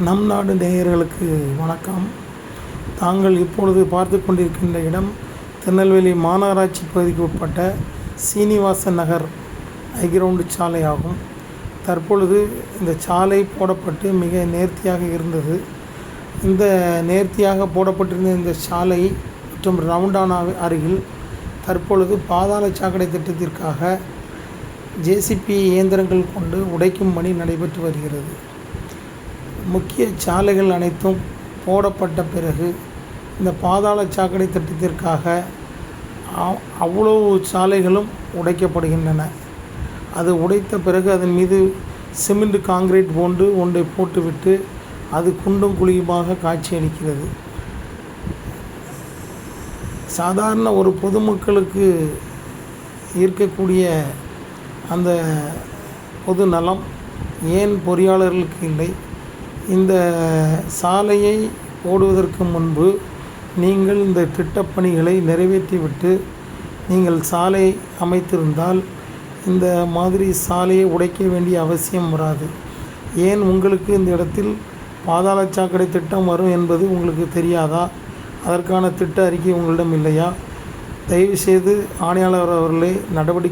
நம் நாடு நேயர்களுக்கு வணக்கம். தாங்கள் இப்பொழுது பார்த்து கொண்டிருக்கின்ற இடம் திருநெல்வேலி மாநகராட்சி பகுதிக்கு உட்பட்ட சீனிவாச நகர் ஹைகிரவுண்டு சாலை ஆகும். தற்பொழுது இந்த சாலை போடப்பட்டு மிக நேர்த்தியாக இருந்தது. இந்த நேர்த்தியாக போடப்பட்டிருந்த இந்த சாலை மற்றும் ரவுண்டானா அருகில் தற்பொழுது பாதாள சாக்கடை திட்டத்திற்காக ஜேசிபி இயந்திரங்கள் கொண்டு உடைக்கும் பணி நடைபெற்று வருகிறது. முக்கிய சாலைகள் அனைத்தும் போடப்பட்ட பிறகு இந்த பாதாள சாக்கடை திட்டத்திற்காக அவ்- அவ்வளவு சாலைகளும் உடைக்கப்படுகின்றன. அது உடைத்த பிறகு அதன் மீது சிமெண்ட் காங்கிரீட் போன்று ஒன்றை போட்டுவிட்டு அது குண்டும் குழியுமாக காட்சியளிக்கிறது. சாதாரண ஒரு பொதுமக்களுக்கு இருக்கக்கூடிய அந்த பொது நலம் ஏன் பொறியாளர்களுக்கு இல்லை? இந்த சாலையை போடுவதற்கு முன்பு நீங்கள் இந்த திட்டப்பணிகளை நிறைவேற்றிவிட்டு நீங்கள் சாலை அமைத்திருந்தால் இந்த மாதிரி சாலையை உடைக்க வேண்டிய அவசியம் வராது. ஏன் உங்களுக்கு இந்த இடத்தில் பாதாள சாக்கடை திட்டம் வரும் என்பது உங்களுக்கு தெரியாதா? அதற்கான திட்ட அறிக்கை உங்களிடம் இல்லையா? தயவுசெய்து ஆணையாளர் அவர்களே நடவடிக்கை